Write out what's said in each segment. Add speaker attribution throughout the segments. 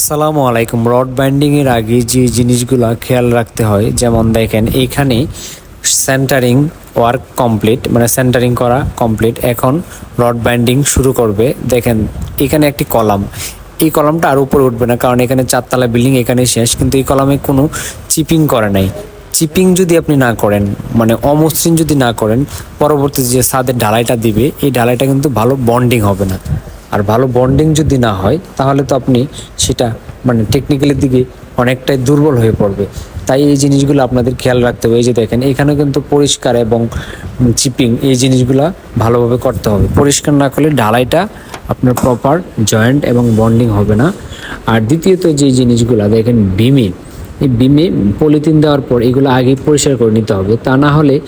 Speaker 1: আসসালামু আলাইকুম। Rod binding এর আগে যে জিনিসগুলো খেয়াল রাখতে হয়, যেমন দেখেন এইখানে সেন্টারিং ওয়ার্ক কমপ্লিট মানে সেন্টারিং করা কমপ্লিট এখন রড বাইন্ডিং শুরু করবে। দেখেন, এখানে একটি কলাম। এই কলামটা আর উপরে উঠবে না, কারণ এখানে চারতলা বিল্ডিং এখানে শেষ, কিন্তু এই কলামে কোনো চিপিং করে নাই। চিপিং যদি আপনি না করেন মানে অমসৃণ যদি না করেন, পরবর্তী যে ছাদের ঢালাইটা দিবে, এই ঢালাইটা কিন্তু ভালো বন্ডিং হবে না। আর ভালো বন্ডিং যদি না হয়, তাহলে তো আপনি সেটা মানে টেকনিক্যালের দিকে অনেকটাই দুর্বল হয়ে পড়বে। তাই এই জিনিসগুলো আপনাদের খেয়াল রাখতে হবে। এই যে দেখেন এখানে কিন্তু পরিষ্কার এবং চিপিং এই জিনিসগুলো ভালোভাবে করতে হবে। পরিষ্কার না করলে ঢালাইটা আপনার প্রপার জয়েন্ট এবং বন্ডিং হবে না। আর দ্বিতীয়ত যে জিনিসগুলো, দেখেন বিমে এই বিমে পলিথিন দেওয়ার পর এগুলো আগে পরিষ্কার করে নিতে হবে। তা না হলে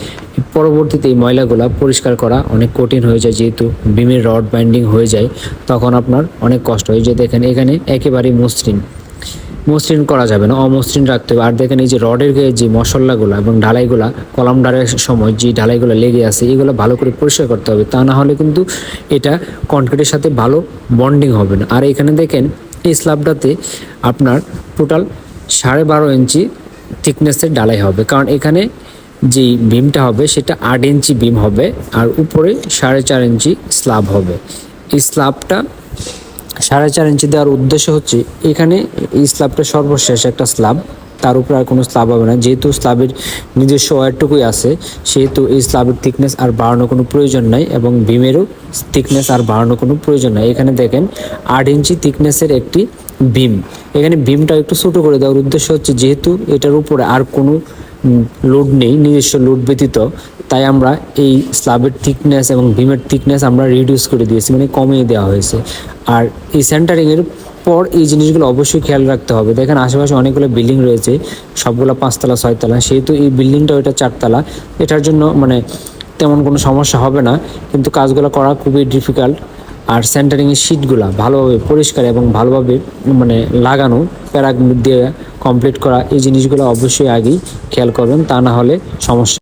Speaker 1: পরবর্তীতে এই ময়লাগুলো পরিষ্কার করা অনেক কঠিন হয়ে যায়। যেহেতু বিমের রড বাইন্ডিং হয়ে যায়, তখন আপনার অনেক কষ্ট হয়। যে দেখেন, এখানে একেবারেই মসৃণ। মসৃণ করা যাবে না, অমসৃণ রাখতে হবে। আর দেখেন, এই যে রডের গায়ে যে মশলাগুলো এবং ঢালাইগুলা, কলাম ডালের সময় যে ঢালাইগুলো লেগে আছে, এগুলো ভালো করে পরিষ্কার করতে হবে। তা না হলে কিন্তু এটা কনক্রিটের সাথে ভালো বন্ডিং হবে না। আর এখানে দেখেন, এই স্ল্যাবটাতে আপনার টোটাল সাড়ে বারো ইঞ্চি থিকনেসের ডালাই হবে। কারণ এখানে যে বিমটা হবে, সেটা আট ইঞ্চি বিম হবে আর উপরে সাড়ে চার ইঞ্চি স্ল্যাব হবে। এই স্ল্যাবটা সাড়ে চার ইঞ্চি দেওয়ার উদ্দেশ্য হচ্ছে, এখানে এই স্ল্যাবটা সর্বশেষ একটা স্ল্যাব তার উপরে আর কোনো স্লাব হবে না। যেহেতু স্লাবের নিজস্ব ওয়ারটুকুই আছে, সেহেতু এই স্লাবের থিকনেস আর বাড়ানোর কোনো প্রয়োজন নাই এবং বিমেরও থিকনেস আর বাড়ানোর কোনো প্রয়োজন নাই। এখানে দেখেন, আট ইঞ্চি থিকনেসের একটি বিম। এখানে বিমটা একটু ছোটো করে দেওয়ার উদ্দেশ্য হচ্ছে, যেহেতু এটার উপরে আর কোনো লোড নেই, নিজস্ব লোড ব্যতীত, তাই আমরা এই স্লাবের থিকনেস এবং বিমের থিকনেস আমরা রিডিউস করে দিয়েছি মানে কমিয়ে দেওয়া হয়েছে। আর এই সেন্টারিংয়ের পর এই জিনিসগুলো অবশ্যই খেয়াল রাখতে হবে। দেখেন আশেপাশে অনেকগুলো বিল্ডিং রয়েছে, সবগুলো পাঁচতলা, ছয়তলা। সেহেতু এই বিল্ডিংটা ওইটা চারতলা। এটার জন্য মানে তেমন কোনো সমস্যা হবে না। কিন্তু কাজগুলো করা খুবই ডিফিকাল্ট আর সেন্টারিংয়ের শিটগুলো ভালোভাবে পরিষ্কার এবং ভালোভাবে মানে লাগানো প্যারাগ দিয়ে কমপ্লিট করা, এই জিনিসগুলো অবশ্যই আগেই খেয়াল করবেন। তা না হলে সমস্যা